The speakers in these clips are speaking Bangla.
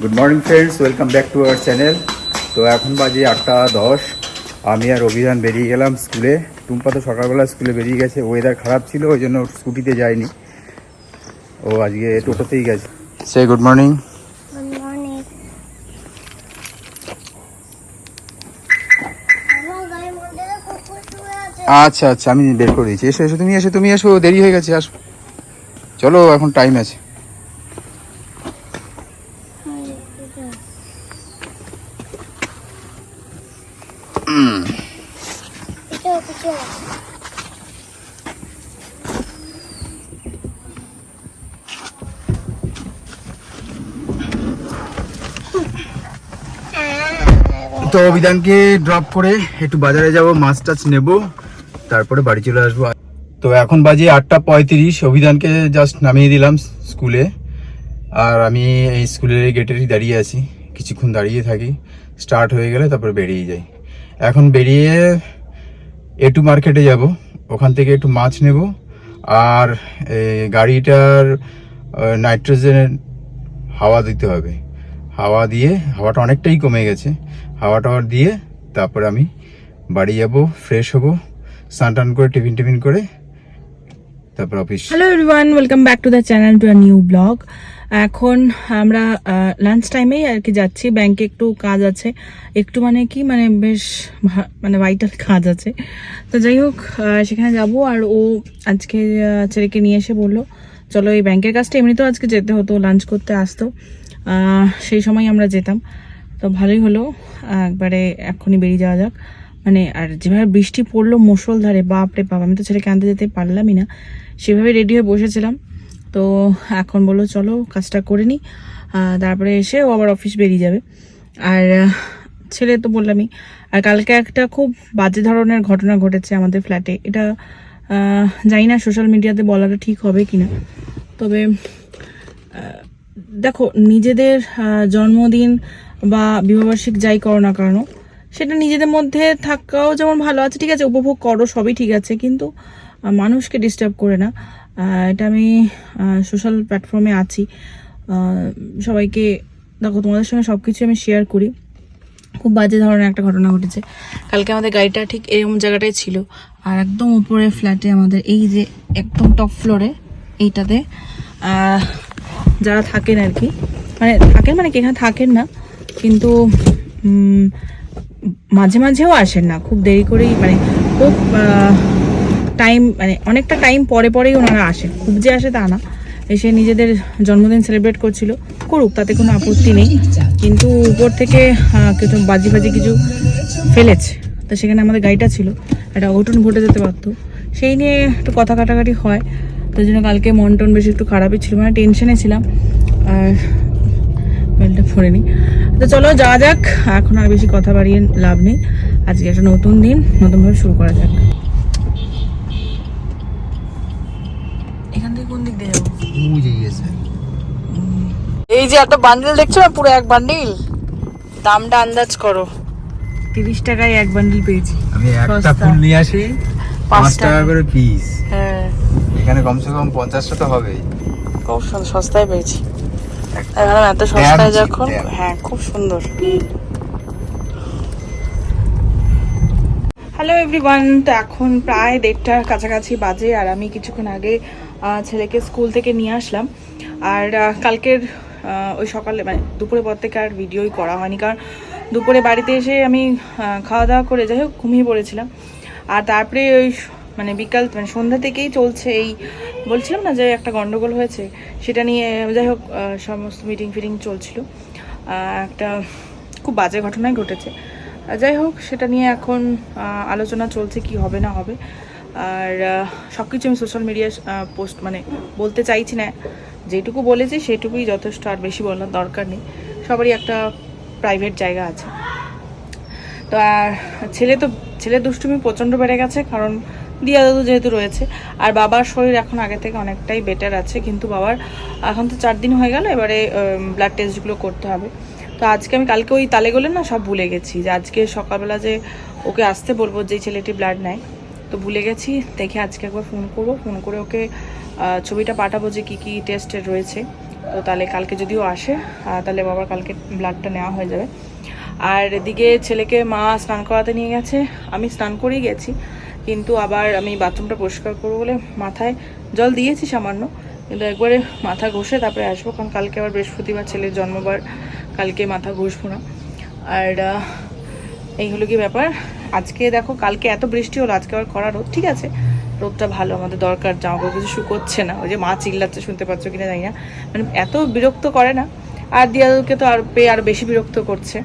Good morning friends welcome back to our channel তো এখন বাজে আটটা দশ। আমি আর অভিযান বেরিয়ে গেলাম স্কুলে। টুম্পা তো সকালবেলা স্কুলে বেরিয়ে গেছে। ওয়েদার খারাপ ছিল ওই জন্য স্কুটিতে যায়নি। ও আজকে টোটোতেই গেছে। সে গুড মর্নিং। আচ্ছা আচ্ছা আমি বের করে দিয়েছি। এসো এসো তুমি এসো তুমি এসো দেরি হয়ে গেছে আসো। চলো এখন টাইম আছে। তো অভিধানকে ড্রপ করে একটু বাজারে যাব, মাছ টাছ নেব, তারপরে বাড়ি চলে আসব। তো এখন বাজে আটটা পঁয়ত্রিশ, অভিধানকে জাস্ট নামিয়ে দিলাম স্কুলে। আর আমি এই স্কুলের গেটেরই দাঁড়িয়ে আছি, কিছুক্ষণ দাঁড়িয়ে থাকি। স্টার্ট হয়ে গেলে তারপরে বেরিয়ে যাই। এখন বেরিয়ে এটু মার্কেটে যাব, ওখান থেকে একটু মাছ নেব, আর গাড়িটার নাইট্রোজেনের হাওয়া দিতে হবে। হাওয়া দিয়ে, হাওয়াটা অনেকটাই কমে গেছে। হাওয়া টাওয়া দিয়ে তারপর আমি বাড়ি যাব ফ্রেশ হব, স্নান টান করে, টিফিন টিফিন করে, তারপর office hello everyone welcome back to the channel to a new blog এখন আমরা লাঞ্চ টাইমেই আর কি যাচ্ছি। ব্যাংকে একটু কাজ আছে। একটু মানে কি মানে বেশ মানে ভাইটাল কাজ আছে। তো যাই হোক সেখানে যাব আর ও আজকে ছেলেকে নিয়ে এসে বলল, চলো এই ব্যাংকের কাজটা। এমনিতেও আজকে যেতে হতো লাঞ্চ করতে আসতো। সেই সময় আমরা যেতাম। তো ভালোই হলো। একবারে এক্ষুনি বেরিয়ে যাওয়া যাক। মানে আর যেভাবে বৃষ্টি পড়ল, মুষলধারে বাপ রে বাপ, আমি তো ছেলেকে আনতে যেতে পারলামই না। সেভাবে রেডি হয়ে বসেছিলাম। তো এখন বলল, চলো কাজটা করে নিই তারপরে এসে ও আবার অফিস বেরিয়ে যাবে। আর ছেলে তো বললামই, আর কালকে একটা খুব বাজে ধরনের ঘটনা ঘটেছে আমাদের ফ্ল্যাটে এটা জানি না সোশ্যাল মিডিয়াতে বলাটা ঠিক হবে কি না তবে দেখো, নিজেদের জন্মদিন বা বিবাহবার্ষিক যাই করো না কেন, সেটা নিজেদের মধ্যে থাকাও যেমন ভালো আছে, ঠিক আছে, উপভোগ করো, সবই ঠিক আছে, কিন্তু মানুষকে ডিস্টার্ব করে না। এটা আমি সোশ্যাল প্ল্যাটফর্মে আছি। সবাইকে, দেখো, তোমাদের সঙ্গে সব কিছু আমি শেয়ার করি। খুব বাজে ধরনের একটা ঘটনা ঘটেছে। কালকে আমাদের গাড়িটা ঠিক এরকম জায়গাটাই ছিল। আর একদম উপরে ফ্ল্যাটে আমাদের, এই যে একদম টপ ফ্লোরে এইটাতে যারা থাকেন আর কি মানে থাকেন মানে কি, এখানে থাকেন না, কিন্তু মাঝে মাঝেও আসেন না। খুব দেরি করেই মানে খুব টাইম মানে অনেকটা টাইম পরে পরেই ওনারা আসে খুব যে আসে তা না। এসে নিজেদের জন্মদিন সেলিব্রেট করছিল। করুক, তাতে কোনো আপত্তি নেই। কিন্তু উপর থেকে কিছু বাজি বাজি কিছু ফেলেছে। তো সেখানে আমাদের গাড়িটা ছিল। একটা অঘটন ঘটে যেতে পারতো। সেই নিয়ে একটু কথা কাটাকাটি হয়। তো জন্য কালকে মন টন বেশি একটু খারাপই ছিল। মানে টেনশনে ছিলাম। আর বেলটা পরে নি তো চলো, যাওয়া যাক। এখন আর বেশি কথা বাড়িয়ে লাভ নেই। আজকে একটা নতুন দিন। নতুনভাবে শুরু করা যাক। এখান থেকে কোন দিক দিয়ে যাব? এই যে এত বান্ডিল দেখছ না পুরো এক বান্ডিল দামটা আন্দাজ করো। তিরিশ টাকায় এক বান্ডিল পেয়েছি। আমি একটা ফুল নিয়ে আসি পাঁচ টাকা। করে পিস হ্যাঁ। এখানে কমসে কম পঞ্চাশটা তো হবেই। খুব সস্তায় পেয়েছি। এত সস্তায় যখন হ্যাঁ খুব সুন্দর। হ্যালো এভরিওয়ান তো এখন প্রায় দেড়টার কাছাকাছি বাজে আর আমি কিছুক্ষণ আগে ছেলেকে স্কুল থেকে নিয়ে আসলাম। আর কালকের ওই সকালে মানে দুপুরে পর থেকে আর ভিডিওই করা হয়নি। কারণ দুপুরে বাড়িতে এসে আমি খাওয়া দাওয়া করে যাই হোক, ঘুমিয়ে পড়েছিলাম। আর তারপরে ওই মানে বিকাল মানে সন্ধ্যা থেকেই চলছে এই, বলছিলাম না যে একটা গন্ডগোল হয়েছে, সেটা নিয়ে যাই হোক সমস্ত মিটিং ফিটিং চলছিল। একটা খুব বাজে ঘটনাই ঘটেছে। যাই হোক, সেটা নিয়ে এখন আলোচনা চলছে কি হবে না হবে। আর সব কিছু আমি সোশ্যাল মিডিয়ায় পোস্ট মানে বলতে চাইছি না। যেটুকু বলেছি সেটুকুই যথেষ্ট, আর বেশি বলার দরকার নেই। সবারই একটা প্রাইভেট জায়গা আছে। তো আর, ছেলে তো ছেলে দুষ্টুমি প্রচণ্ড বেড়ে গেছে, কারণ দিয়া দাদু যেহেতু রয়েছে, আর বাবার শরীর এখন আগে থেকে অনেকটাই বেটার আছে, কিন্তু বাবার এখন তো চার দিন হয়ে গেল, এবারে ব্লাড টেস্টগুলো করতে হবে। তো আজকে আমি কালকে ওই তালে গলে না সব ভুলে গেছি, যে আজকে সকালবেলা যে ওকে আসতে বলব যে ছেলেটি ব্লাড নেয় তো ভুলে গেছি, দেখে আজকে একবার ফোন করব। ফোন করে ওকে ছবিটা পাঠাবো যে কী কী টেস্টের রয়েছে। তো তাহলে কালকে যদিও আসে তাহলে বাবার কালকে ব্লাডটা নেওয়া হয়ে যাবে। আর এদিকে ছেলেকে মা স্নান করাতে নিয়ে গেছে। আমি স্নান করেই গেছি, কিন্তু আবার আমি বাথরুমটা পরিষ্কার করব বলে মাথায় জল দিয়েছি সামান্য। কিন্তু একবারে মাথা ঘষে তারপরে আসব, কারণ কালকে আবার বৃহস্পতিবার ছেলের জন্মবার, কালকে মাথা ঘষবো না। আর এই হলো কি ব্যাপার আজকে দেখো, কালকে এত বৃষ্টি হলো, আজকে আবার করা রোদ, ঠিক আছে? রোদটা ভালো, আমাদের দরকার, জামা কাপড় কিছু শুকোচ্ছে না। ওই যে মা চিল্লাচ্ছে, শুনতে পাচ্ছ কিনা জানি না। মানে এত বিরক্ত করে না। আর দিয়াদুকে তো আর পেয়ে আর বেশি বিরক্ত করছে।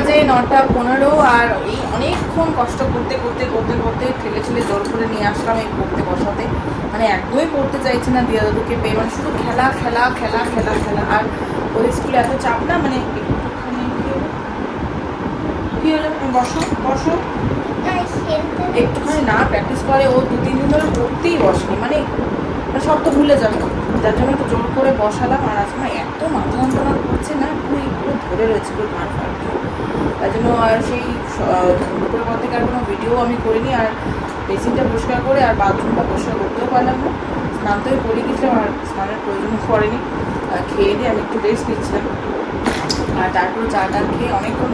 বাজে নটা পনেরো আর এই অনেকক্ষণ কষ্ট করতে করতে করতে করতে ঠেলে ঠেলে জোর করে নিয়ে আসলাম এই পড়তে বসাতে। মানে একদমই পড়তে চাইছে না দিয়া দাদুকে পেয়ে মানে শুধু খেলা খেলা খেলা খেলা খেলা। আর ওই স্কুলে এত চাপ না মানে কি হলো? বসো বসো। একটুখানি না প্র্যাকটিস করে, ও দু, তিন দিন ধরে পড়তেই বসেনি। মানে মানে সব তো ভুলে যাবে। যার জন্য একটু জোর করে বসালাম। আর আজকে এত মাথা যন্ত্রণা করছে না, পুরো পুরো ধরে রয়েছে, পুরো গান ফান তার জন্য আর সেই দুপুরের পর থেকে আর কোনো ভিডিও আমি করিনি, আর বেসিনটা পরিষ্কার করে আর বাথরুমটা পরিষ্কার করতেও পারলাম না। স্নান তো আমি করে গেছিলাম, আর স্নানের প্রয়োজন পড়েনি। খেয়ে দিয়ে আমি একটু রেস্ট নিচ্ছিলাম। আর তারপর চাটা খেয়ে অনেকক্ষণ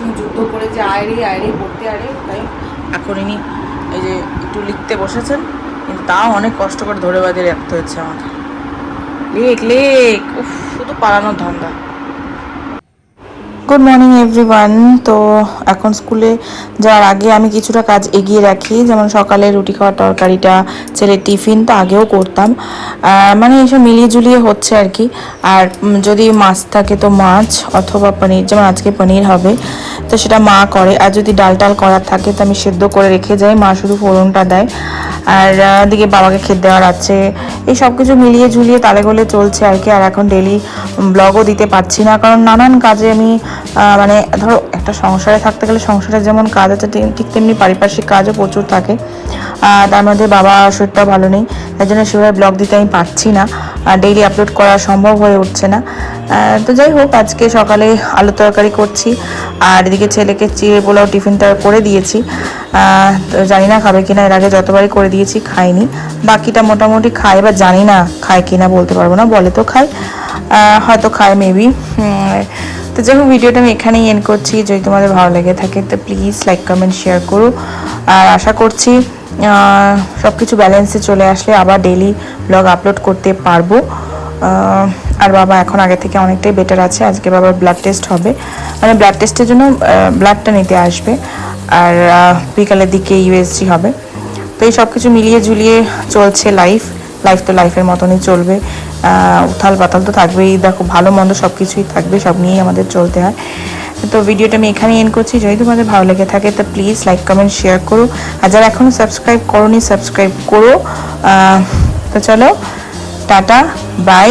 আমি যুদ্ধ করে যে আয়রে আয়রে, পড়তে আরে তাই এখন ইনি এই যে একটু লিখতে বসেছেন, কিন্তু তাও অনেক কষ্ট করে ধরে বাঁধে রাখতে হচ্ছে আমাকে। লেখ লেখ শুধু পালানোর ধান্দা। গুড মর্নিং এভরিওয়ান তো এখন স্কুলে যাওয়ার আগে আমি কিছুটা কাজ এগিয়ে রাখি। যেমন সকালে রুটি খাওয়ার তরকারিটা, ছেলের টিফিন, তো আগেও করতাম। মানে এইসব মিলিয়ে ঝুলিয়ে হচ্ছে আর কি। আর যদি মাছ থাকে তো মাছ অথবা পনির, যেমন আজকে পনির হবে, তো সেটা মা করে। আর যদি ডাল টাল করার থাকে, তো আমি সেদ্ধ করে রেখে যাই। মা শুধু ফোড়নটা দেয়। আর দিকে বাবাকে খেতে দেওয়ার আছে। এই সব কিছু মিলিয়ে ঝুলিয়ে তালে গোলে চলছে আর কি। আর এখন ডেলি ব্লগও দিতে পারছি না। কারণ নানান কাজে আমি মানে ধরো একটা সংসারে থাকতে গেলে সংসারে যেমন কাজ আছে ঠিক- তেমনি পারিপার্শ্বিক কাজও প্রচুর থাকে। তার মধ্যে বাবা শরীরটাও ভালো নেই। তাই জন্য সেভাবে ব্লগ দিতে আমি পারছি না। ডেইলি আপলোড করা সম্ভব হয়ে উঠছে না। তো যাই হোক, আজকে সকালে আলু তরকারি করছি, আর এদিকে ছেলেকে চিড়ে পোলাও টিফিনটা করে দিয়েছি। তো জানি না খাবে কিনা, এর আগে যতবারই করে দিয়েছি খায়নি বাকিটা মোটামুটি খায় বা জানি না খায় কিনা বলতে পারব না, বলে তো খায়। হয়তো খায় মেবি তো যাই হোক, ভিডিওটা আমি এখানেই এন্ড করছি। যদি তোমাদের ভালো লেগে থাকে, তো প্লিজ লাইক কমেন্ট শেয়ার করো। আর আশা করছি সব কিছু ব্যালেন্সে চলে আসলে আবার ডেলি ব্লগ আপলোড করতে পারব। আর বাবা এখন আগে থেকে অনেকটাই বেটার আছে। আজকে বাবার ব্লাড টেস্ট হবে। মানে ব্লাড টেস্টের জন্য ব্লাডটা নিতে আসবে। আর বিকালের দিকে ইউএসজি হবে। তো এই সব কিছু মিলিয়ে ঝুলিয়ে চলছে লাইফ লাইফ তো লাইফের মতনই চলবে। উথাল পাতাল তো থাকবেই। দেখো, ভালো মন্দ সব কিছুই থাকবে। সব নিয়েই আমাদের চলতে হয়। তো ভিডিওটা আমি এখানেই এন্ড করছি। যদি তোমাদের ভালো লেগে থাকে, তো প্লিজ লাইক কমেন্ট শেয়ার করো। আর যারা এখনও সাবস্ক্রাইব করোনি সাবস্ক্রাইব করো। তো চলো, টাটা বাই